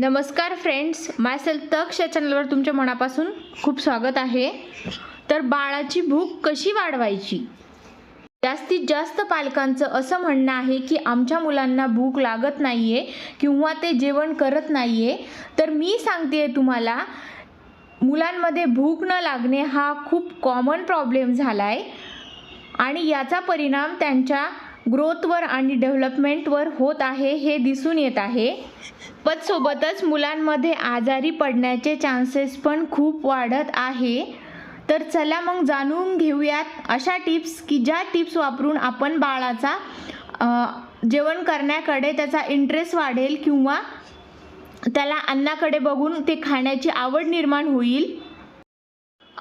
नमस्कार फ्रेंड्स माय सेल्फ तक्ष या चॅनलवर तुमच्या मनापासून खूप स्वागत आहे. तर बाळाची भूक कशी वाढवायची? जास्तीत जास्त पालकांचं असं म्हणणं आहे की आमच्या मुलांना भूक लागत नाही आहे किंवा ते जेवण करत नाही आहे तर मी सांगते तुम्हाला मुलांमध्ये भूक न लागणे हा खूप कॉमन प्रॉब्लेम झाला आहे आणि याचा परिणाम त्यांच्या ग्रोथवर आणि डेव्हलपमेंटवर होत आहे हे दिसून येत आहे. पण सोबतच मुलांमध्ये आजारी पडण्याचे चान्सेस पण खूप वाढत आहे. तर चला मग जाणून घेऊयात अशा टिप्स की ज्या टिप्स वापरून आपण बाळाचा जेवण करण्याकडे त्याचा इंटरेस्ट वाढेल किंवा त्याला अन्नाकडे बघून ते खाण्याची आवड निर्माण होईल.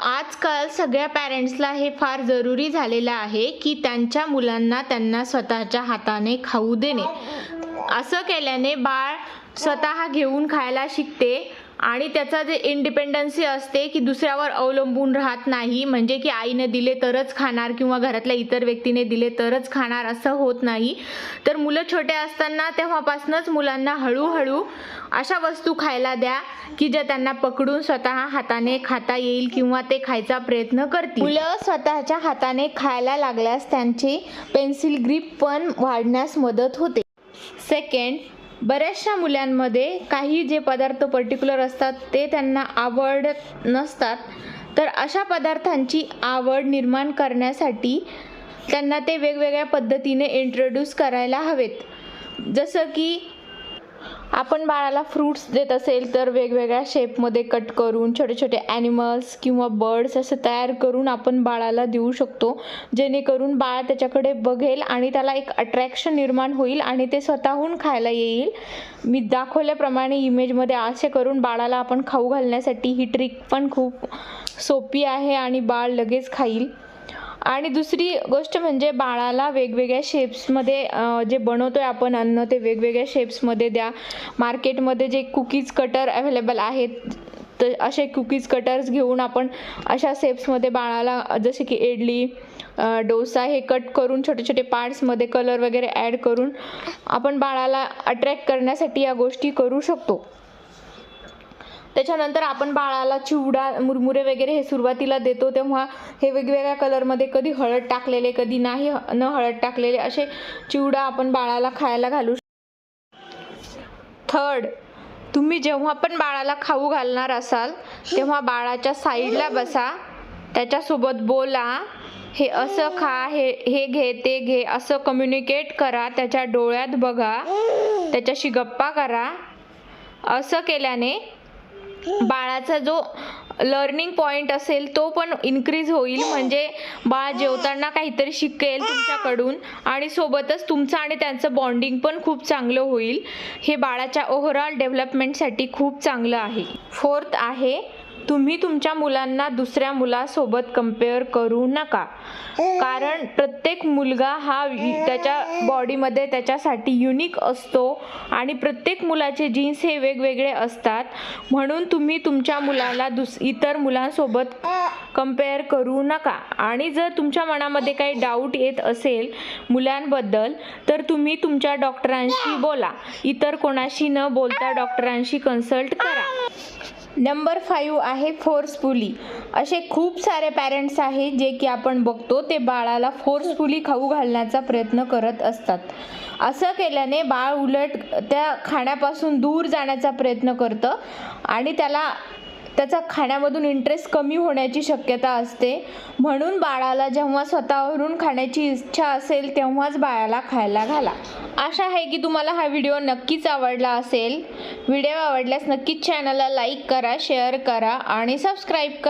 आजकाल सगळ्या पॅरेंट्सला हे फार जरुरी झालेलं आहे की त्यांच्या मुलांना त्यांना स्वतःच्या हाताने खाऊ देणे. असं केल्याने बाळ स्वतः घेऊन खायला शिकते. आणि त्याचा जे इंडिपेंडन्सी असते की दुसऱ्यावर अवलंबून राहत नाही म्हणजे की आईने दिले तरच खाणार किंवा घरातल्या इतर व्यक्तीने दिले तरच खाणार असं होत नाही. तर मुलं छोटे असताना तेव्हापासूनच मुलांना हळूहळू अशा वस्तू खायला द्या की ज्या त्यांना पकडून स्वतः हाताने खाता येईल किंवा ते खायचा प्रयत्न करतील. मुलं स्वतःच्या हाताने खायला लागल्यास त्यांची पेन्सिल ग्रीप पण वाढण्यास मदत होते. सेकंड बऱ्याचशा मुलांमध्ये काही जे पदार्थ पर्टिक्युलर असतात ते त्यांना आवडत नसतात. तर अशा पदार्थांची आवड निर्माण करण्यासाठी त्यांना ते वेगवेगळ्या पद्धतीने इंट्रोड्यूस करायला हवेत. जसं की आपण बाळाला फ्रूट्स देत असेल तर वेगवेगळ्या शेपमध्ये कट करून छोटे छोटे ॲनिमल्स किंवा बर्ड्स असं तयार करून आपण बाळाला देऊ शकतो. जेणेकरून बाळ त्याच्याकडे बघेल आणि त्याला एक अट्रॅक्शन निर्माण होईल आणि ते स्वतःहून खायला येईल. मी दाखवल्याप्रमाणे इमेजमध्ये असे करून बाळाला आपण खाऊ घालण्यासाठी ही ट्रिक पण खूप सोपी आहे आणि बाळ लगेच खाईल. आणि दुसरी गोष्ट म्हणजे बाळाला वेगवेगळ्या शेप्समध्ये जे जे बनवतोय आपण अन्न ते वेगवेगळ्या शेप्समध्ये द्या. मार्केटमध्ये जे कुकीज कटर अवेलेबल आहेत तर असे कुकीज कटर्स घेऊन आपण अशा शेप्समध्ये बाळाला जसे की इडली डोसा हे कट करून छोटे छोटे पार्ट्समध्ये कलर वगैरे ॲड करून आपण बाळाला अट्रॅक्ट करण्यासाठी या गोष्टी करू शकतो. त्याच्यानंतर आपण बाळाला चिवडा मुरमुरे वगैरे हे सुरुवातीला देतो तेव्हा हे वेगवेगळ्या कलरमध्ये कधी हळद टाकलेले कधी नाही न हळद टाकलेले असे चिवडा आपण बाळाला खायला घालू थर्ड तुम्ही जेव्हा पण बाळाला खाऊ घालणार असाल तेव्हा बाळाच्या साईडला बसा. त्याच्यासोबत बोला हे असं खा हे हे घे ते घे असं कम्युनिकेट करा त्याच्या डोळ्यात बघा त्याच्याशी गप्पा करा. असं केल्याने बाळाचा जो लर्निंग पॉईंट असेल तो पण इन्क्रीज होईल. म्हणजे बाळ जेवताना काहीतरी शिकेल तुमच्याकडून आणि सोबतच तुमचं आणि त्यांचं बॉन्डिंग पण खूप चांगलं होईल. हे बाळाच्या ओव्हरऑल डेव्हलपमेंटसाठी खूप चांगलं आहे. फोर्थ आहे तुम्ही तुमच्या मुलांना दुसऱ्या मुलासोबत कंपेअर करू नका. कारण प्रत्येक मुलगा हा त्याच्या बॉडीमध्ये त्याच्यासाठी युनिक असतो आणि प्रत्येक मुलाचे जीन्स हे वेगवेगळे असतात. म्हणून तुम्ही तुमच्या मुलाला दुस इतर मुलांसोबत कंपेअर करू नका. आणि जर तुमच्या मनामध्ये काही डाऊट येत असेल मुलांबद्दल तर तुम्ही तुमच्या डॉक्टरांशी बोला. इतर कोणाशी न बोलता डॉक्टरांशी कन्सल्ट करा. नंबर फाईव्ह आहे फोर्सफुली. असे खूप सारे पॅरेंट्स आहेत जे की आपण बघतो ते बाळाला फोर्सफुली खाऊ घालण्याचा प्रयत्न करत असतात. असं केल्याने बाळ उलट त्या खाण्यापासून दूर जाण्याचा प्रयत्न करतं आणि त्याला त्याचा खाण्यामधून इंटरेस्ट कमी होण्याची शक्यता असते. म्हणून बाळाला जेव्हा स्वतःवरून खाण्याची इच्छा असेल तेव्हाच बाळाला खायला घाला. आशा आहे की तुम्हाला हा व्हिडिओ नक्कीच आवडला असेल. व्हिडिओ आवडल्यास नक्कीच चॅनलला लाईक करा शेअर करा आणि सबस्क्राईब करा.